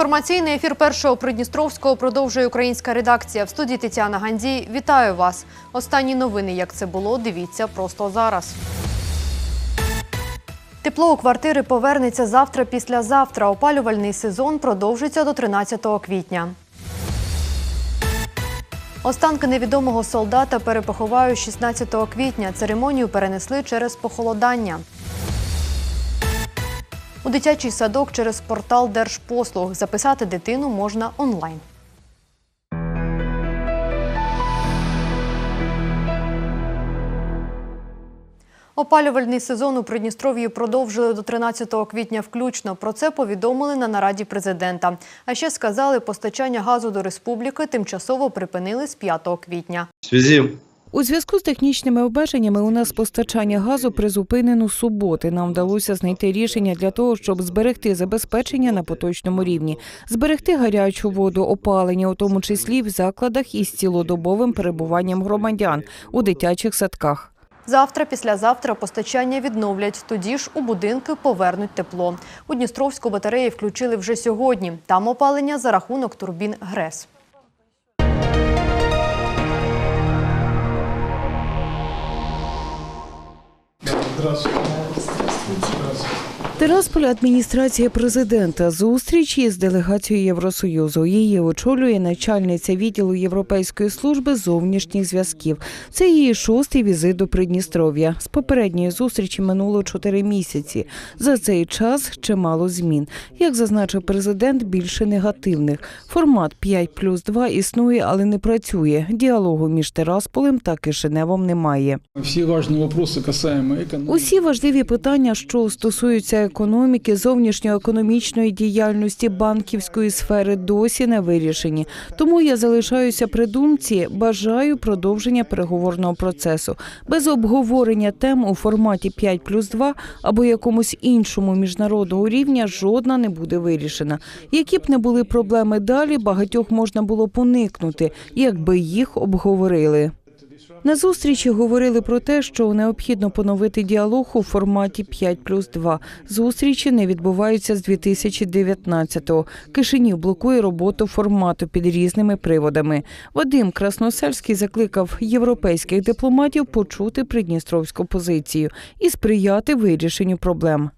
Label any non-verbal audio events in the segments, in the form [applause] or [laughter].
Інформаційний ефір першого Придністровського продовжує українська редакція. В студії Тетяна Гандзій. Вітаю вас. Останні новини, як це було, дивіться просто зараз. Тепло у квартири повернеться завтра післязавтра. Опалювальний сезон продовжиться до 13 квітня. Останки невідомого солдата перепоховають 16 квітня. Церемонію перенесли через похолодання. У дитячий садок через портал Держпослуг записати дитину можна онлайн. Опалювальний сезон у Придністров'ї продовжили до 13 квітня включно. Про це повідомили на нараді президента. А ще сказали, постачання газу до республіки тимчасово припинили з 5 квітня. В связи У зв'язку з технічними обмеженнями у нас постачання газу призупинено суботи. Нам вдалося знайти рішення для того, щоб зберегти забезпечення на поточному рівні, зберегти гарячу воду, опалення, у тому числі в закладах із цілодобовим перебуванням громадян у дитячих садках. Завтра, післязавтра постачання відновлять. Тоді ж у будинки повернуть тепло. У Дністровську батареї включили вже сьогодні. Там опалення за рахунок турбін ГРЕС. tradução Здравствуйте. Тирасполь адміністрація президента зустріч із делегацією Євросоюзу. Її очолює начальниця відділу Європейської служби зовнішніх зв'язків. Це її шостий візит до Придністров'я. З попередньої зустрічі минуло чотири місяці. За цей час чимало змін. Як зазначив президент, більше негативних. Формат 5 плюс 2 існує, але не працює. Діалогу між Тирасполем та Кишиневом немає. Все важные вопросы касаемо экономики. Усі важливі питання, що стосуються економіки, зовнішньоекономічної діяльності банківської сфери, досі не вирішені. Тому я залишаюся при думці, бажаю продовження переговорного процесу без обговорення тем у форматі 5 плюс 2 або якомусь іншому міжнародного рівня жодна не буде вирішена. Які б не були проблеми далі, багатьох можна було б уникнути, якби їх обговорили. На зустрічі говорили про те, що необхідно поновити діалог у форматі 5 плюс 2. Зустрічі не відбуваються з 2019-го. Кишинів блокує роботу формату під різними приводами. Вадим Красносельський закликав європейських дипломатів почути придністровську позицію і сприяти вирішенню проблем.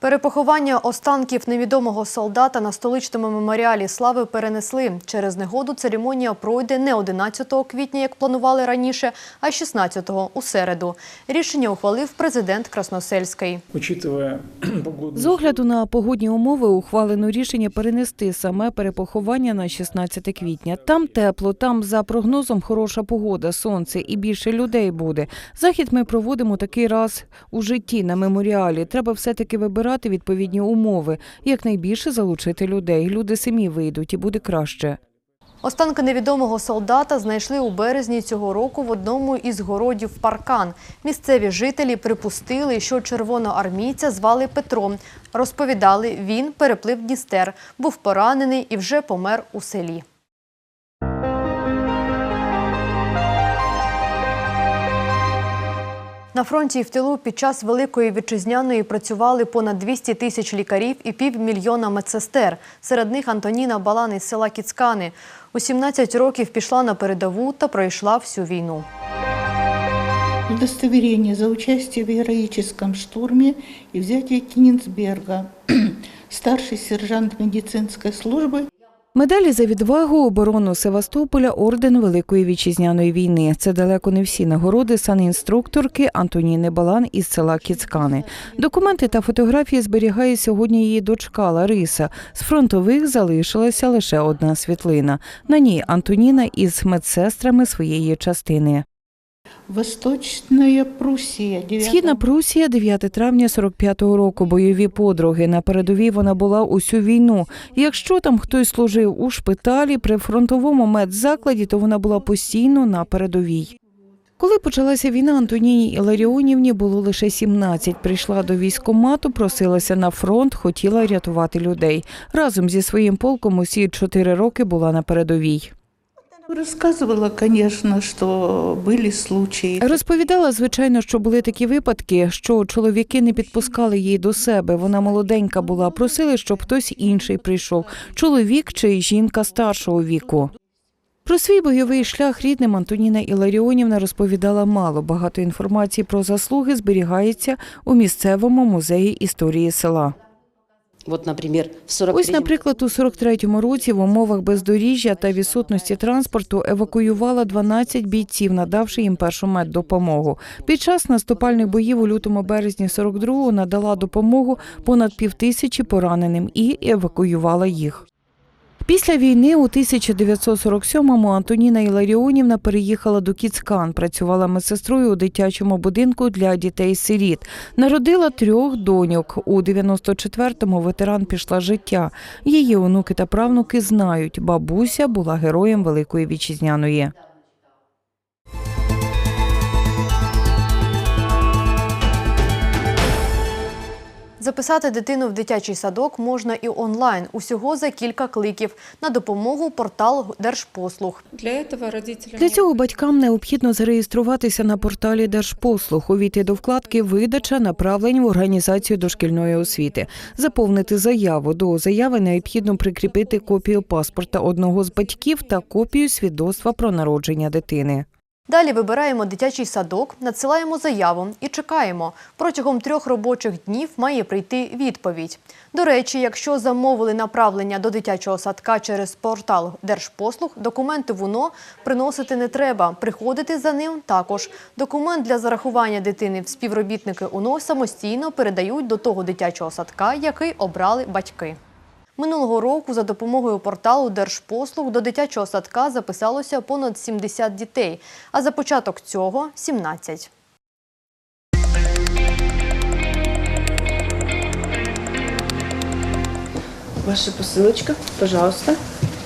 Перепоховання останків невідомого солдата на столичному меморіалі слави перенесли. Через негоду церемонія пройде не 11 квітня, як планували раніше, а 16-го у середу. Рішення ухвалив президент Красносельський. [clears throat] З огляду на погодні умови ухвалено рішення перенести саме перепоховання на 16 квітня. Там тепло, там за прогнозом хороша погода, сонце і більше людей буде. Захід ми проводимо такий раз у житті на меморіалі. Треба все-таки вибирати відповідні умови, якнайбільше залучити людей. Люди самі вийдуть і буде краще. Останки невідомого солдата знайшли у березні цього року в одному із городів Паркан. Місцеві жителі припустили, що червоноармійця звали Петром. Розповідали, він переплив Дністер, був поранений і вже помер у селі. На фронті і в тилу під час Великої Вітчизняної працювали понад 200 тисяч лікарів і півмільйона медсестер. Серед них Антоніна Балан із села Кіцкани. У 17 років пішла на передову та пройшла всю війну. Удостоверение за участие в героическом штурме и взятие Кенигсберга. [clears throat] Старший сержант медицинской службы Медалі за відвагу, оборону Севастополя, орден Великої вітчизняної війни. Це далеко не всі нагороди санінструкторки Антоніни Балан із села Кіцкани. Документи та фотографії зберігає сьогодні її дочка Лариса. З фронтових залишилася лише одна світлина. На ній Антоніна із медсестрами своєї частини. Восточная Пруссия. 9 Східна Прусія, 9 травня 45-го року. Бойові подруги. На передовій вона була усю війну. Якщо там хтось служив у шпиталі при фронтовому медзакладі, то вона була постійно на передовій. Коли почалася війна, Антоніні Іларіонівні було лише 17. Прийшла до військкомату, просилася на фронт, хотіла рятувати людей. Разом зі своїм полком усі чотири роки була на передовій. Рассказывала, конечно, что были случаи. Розповідала, звичайно, що були такі випадки, що чоловіки не підпускали її до себе. Вона молоденька була, просили, щоб хтось інший прийшов, чоловік чи жінка старшого віку. Про свій бойовий шлях рідним Антоніна Іларіонівна розповідала мало. Багато інформації про заслуги зберігається у місцевому музеї історії села. Вот, например, в 43 Ось, наприклад, у 43-му році в умовах бездоріжжя та відсутності транспорту евакуювала 12 бійців, надавши їм першу меддопомогу. Під час наступальних боїв у лютому березні 42-го надала допомогу понад півтисячі пораненим і евакуювала їх. Після війни у 1947-му Антоніна Іларіонівна переїхала до Кіцкан, працювала медсестрою у дитячому будинку для дітей-сиріт. Народила трьох доньок. У 94-му ветеран пішла життя. Її онуки та правнуки знають, бабуся була героєм Великої Вітчизняної. Записати дитину в дитячий садок можна і онлайн, усього за кілька кликів. На допомогу портал Держпослуг. Для этого родителям цього батькам необхідно зареєструватися на порталі Держпослуг, увійти до вкладки Видача направлень в організацію дошкільної освіти, заповнити заяву. До заяви необхідно прикріпити копію паспорта одного з батьків та копію свідоцтва про народження дитини. Далі вибираємо дитячий садок, надсилаємо заяву і чекаємо. Протягом трьох робочих днів має прийти відповідь. До речі, якщо замовили направлення до дитячого садка через портал Держпослуг, документи в УНО приносити не треба. Приходити за ним також. Документ для зарахування дитини в співробітники УНО самостійно передають до того дитячого садка, який обрали батьки. Минулого року за допомогою порталу Держпослуг до дитячого садка записалося понад 70 дітей, а за початок цього – 17. Ваша посилочка, пожалуйста.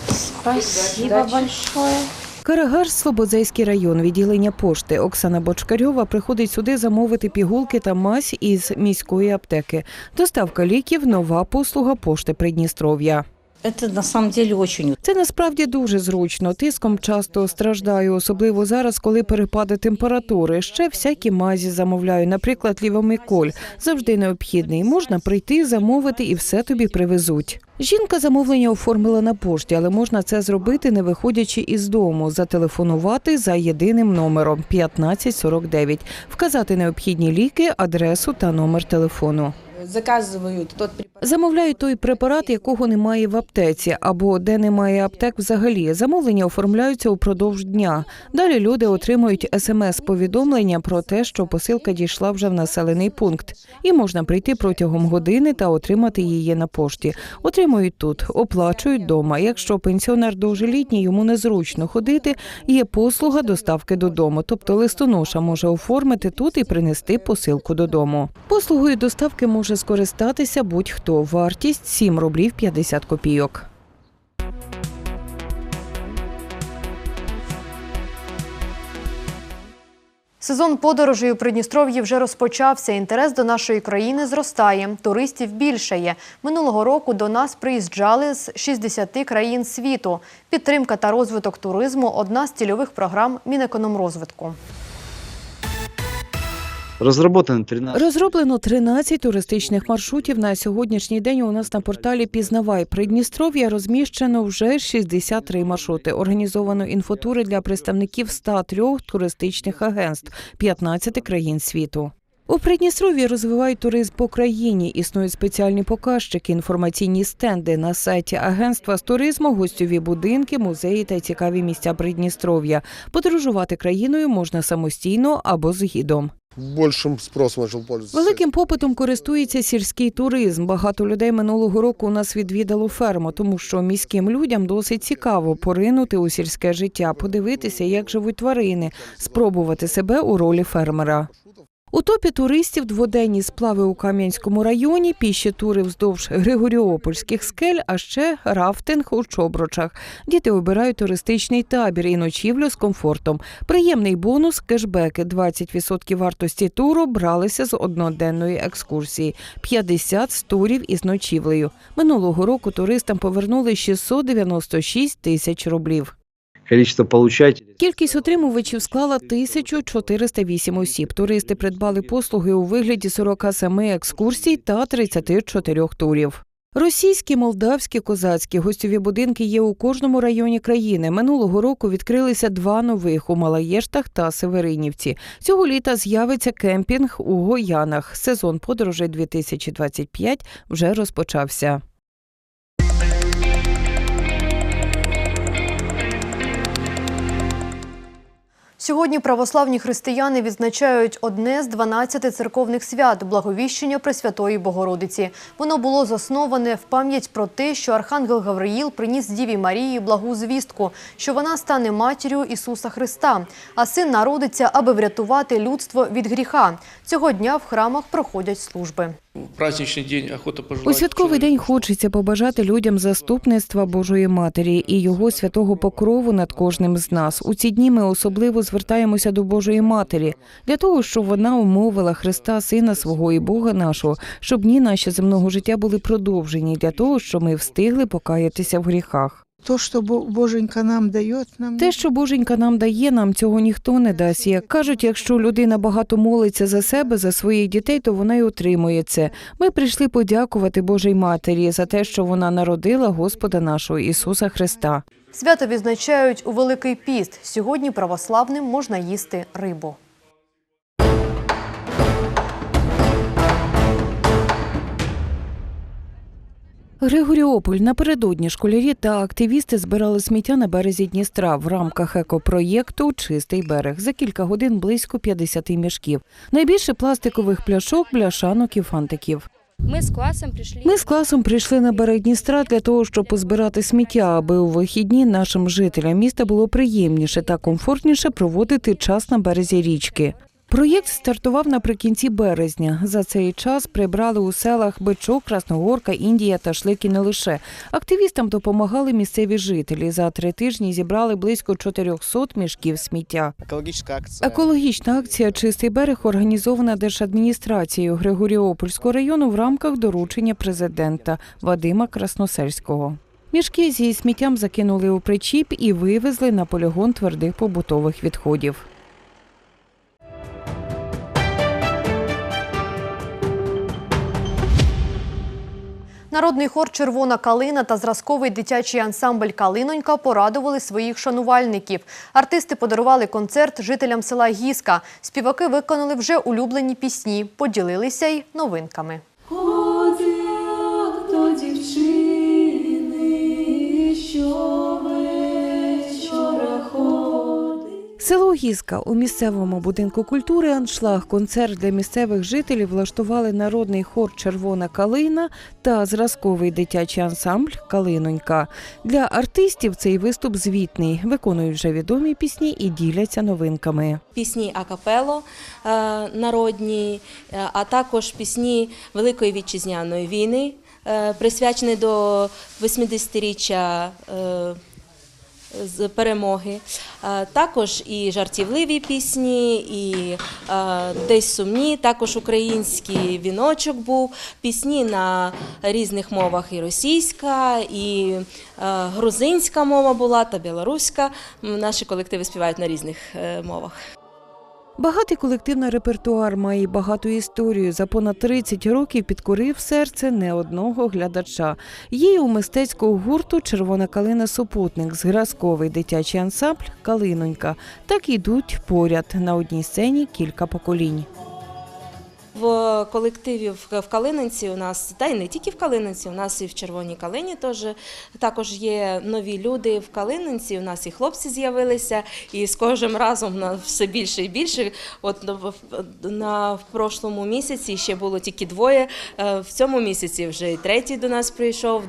Спасибо большое. Карагар, Слободзейський район, відділення пошти. Оксана Бочкарьова приходить сюди замовити пігулки та мазь із міської аптеки. Доставка ліків нова послуга пошти Придністров'я. Это на самом деле очень Це насправді дуже зручно. Тиском часто страждаю, особливо зараз, коли перепади температури. Ще всякі мазі замовляю, наприклад, лівомиколь. Завжди необхідний. Можна прийти, замовити і все тобі привезуть. Жінка замовлення оформила на пошті, але можна це зробити, не виходячи із дому, зателефонувати за єдиним номером 1549, вказати необхідні ліки, адресу та номер телефону. Заказывают тот. Замовляють той препарат, якого немає в аптеці, або де немає аптек взагалі. Замовлення оформляються упродовж дня. Далі люди отримують смс-повідомлення про те, що посилка дійшла вже в населений пункт, і можна прийти протягом години та отримати її на пошті. Отримують тут, оплачують дома. Якщо пенсіонер довжелітній, йому незручно ходити. Є послуга доставки додому, тобто листоноша може оформити тут і принести посилку додому. Послугою доставки може скористатися будь-хто. Вартість 7 рублів 50 копійок. Сезон подорожей у Придністров'ї вже розпочався. Інтерес до нашої країни зростає. Туристів більшає. Минулого року до нас приїжджали з 60 країн світу. Підтримка та розвиток туризму – одна з цільових програм Мінекономрозвитку. Разработано 13 Розроблено 13 туристичних маршрутів. На сьогоднішній день у нас на порталі Пізнавай Придністров'я розміщено вже 63 маршрути. Організовано інфотури для представників 103 туристичних агентств 15 країн світу. У Придністров'ї розвивають туризм по країні. Існують спеціальні показчики, інформаційні стенди на сайті агентства з туризму, гостьові будинки, музеї та цікаві місця Придністров'я. Подорожувати країною можна самостійно або з гідом. Большим спросом почав пользоваться. Великим попитом користується сільський туризм. Багато людей минулого року у нас відвідало ферму, тому що міським людям досить цікаво поринути у сільське життя, подивитися, як живуть тварини, спробувати себе у ролі фермера. У топі туристів дводенні сплави у Кам'янському районі, піші тури вздовж Григоріопольських скель, а ще рафтинг у Чоброчах. Діти обирають туристичний табір і ночівлю з комфортом. Приємний бонус кешбеки 20% вартості туру бралися з одноденної екскурсії, 50 з турів із ночівлею. Минулого року туристам повернули 696 тисяч рублів. Количество получателей. Кількість отримувачів склала 1408 осіб. Туристи придбали послуги у вигляді 47 екскурсій та 34 турів. Російські, молдавські, козацькі гостьові будинки є у кожному районі країни. Минулого року відкрилися два нових у Малаєштах та Северинівці. Цього літа з'явиться кемпінг у Гоянах. Сезон подорожей 2025 вже розпочався. Сьогодні православні християни відзначають одне з 12 церковних свят Благовіщення Пресвятої Богородиці. Воно було засноване в пам'ять про те, що архангел Гавриїл приніс Діві Марії благу звістку, що вона стане матір'ю Ісуса Христа, а син народиться, аби врятувати людство від гріха. Цього дня в храмах проходять служби. В праздничный день охота пожелать. У святковий день хочеться побажати людям заступництва Божої Матері і його святого покрову над кожним з нас. У ці дні ми особливо звертаємося до Божої Матері для того, щоб вона умовила Христа, Сина свого і Бога нашого, щоб дні наші земного життя були продовжені для того, щоб ми встигли покаятися в гріхах. То, что Боженька нам дает, нам Те, що Боженька нам дає, нам цього ніхто не дасть. Як кажуть, якщо людина багато молиться за себе, за своїх дітей, то вона й отримує це. Ми прийшли подякувати Божій Матері за те, що вона народила Господа нашого Ісуса Христа. Свято відзначають у Великий піст. Сьогодні православним можна їсти рибу. Григоріополь напередодні школярі та активісти збирали сміття на березі Дністра в рамках екопроєкту Чистий берег за кілька годин близько 50 мішків. Найбільше пластикових пляшок, бляшанок і фантиків. Мы с классом пришли. Ми з класом прийшли на берег Дністра для того, щоб позбирати сміття, аби у вихідні нашим жителям міста було приємніше та комфортніше проводити час на березі річки. Проєкт стартував наприкінці березня. За цей час прибрали у селах Бичок, Красногорка, Індія та Шлики не лише. Активістам допомагали місцеві жителі. За три тижні зібрали близько 400 мішків сміття. Экологическая акция. Екологічна акція Чистий берег організована Держадміністрацією Григоріопольського району в рамках доручення президента Вадима Красносельського. Мішки зі сміттям закинули у причіп і вивезли на полігон твердих побутових відходів. Народний хор Червона калина та зразковий дитячий ансамбль Калинонька порадували своїх шанувальників. Артисти подарували концерт жителям села Гіска. Співаки виконали вже улюблені пісні, поділилися й новинками. Село Гізка у місцевому будинку культури Аншлаг концерт для місцевих жителів влаштували народний хор Червона калина та зразковий дитячий ансамбль Калинонька. Для артистів цей виступ звітний, виконують вже відомі пісні і діляться новинками. Пісні акапело е, народні, е, а також пісні Великої вітчизняної війни, е, присвячені до 80-річчя е, з перемоги. Е, Також і жартівливі пісні, і е, десь сумні, також український віночок був, пісні на різних мовах і російська, і е, грузинська мова була та білоруська. Наші колективи співають на різних мовах. Багатий колективний репертуар має багату історію. За понад 30 років підкорив серце не одного глядача. Є у мистецького гурту Червона калина супутник, зразковий дитячий ансамбль Калинонька. Так йдуть поряд на одній сцені кілька поколінь. В колективі в Калининці у нас, та й не тільки в Калининці, у нас і в Червоній Калині теж також є нові люди в Калининці. У нас і хлопці з'явилися, і з кожним разом на все більше і більше. От на, в- прошлому місяці ще було тільки двоє. е, В цьому місяці вже і третій до нас прийшов.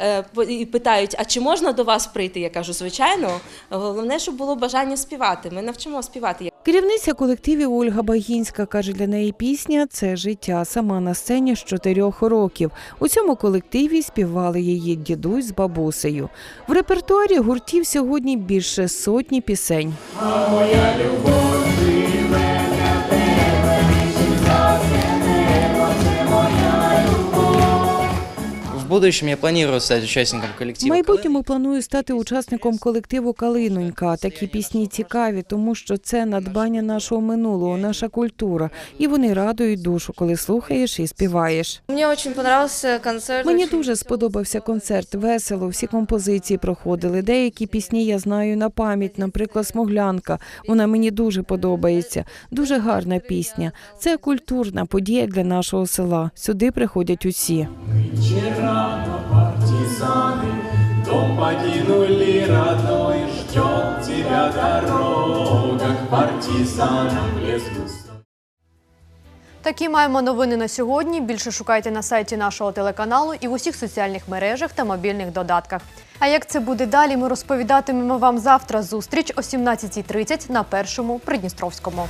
Е, І питають: а чи можна до вас прийти? Я кажу, звичайно. Головне, щоб було бажання співати. Ми навчимо співати. Керівниця колективів Ольга Багінська каже, для неї пісня це життя. Сама на сцені з чотирьох років. У цьому колективі співали її дідусь з бабусею. В репертуарі гуртів сьогодні більше сотні пісень. В будущем я планирую стать участником В майбутньому планую стати учасником колективу Калинонька. Такі пісні цікаві, тому що це надбання нашого минулого, наша культура, і вони радують душу, коли слухаєш і співаєш. Мне очень понравился концерт. Мені дуже сподобався концерт. Весело, всі композиції проходили. Деякі пісні я знаю на пам'ять, наприклад, Смоглянка. Вона мені дуже подобається. Дуже гарна пісня. Це культурна подія для нашого села. Сюди приходять усі. Рано партизаны, дом покинули родной, ждет тебя дорога к партизанам в. Такі маємо новини на сьогодні. Більше шукайте на сайті нашого телеканалу і в усіх соціальних мережах та мобільних додатках. А як це буде далі, ми розповідатимемо вам завтра. Зустріч о 17.30 на першому Придністровському.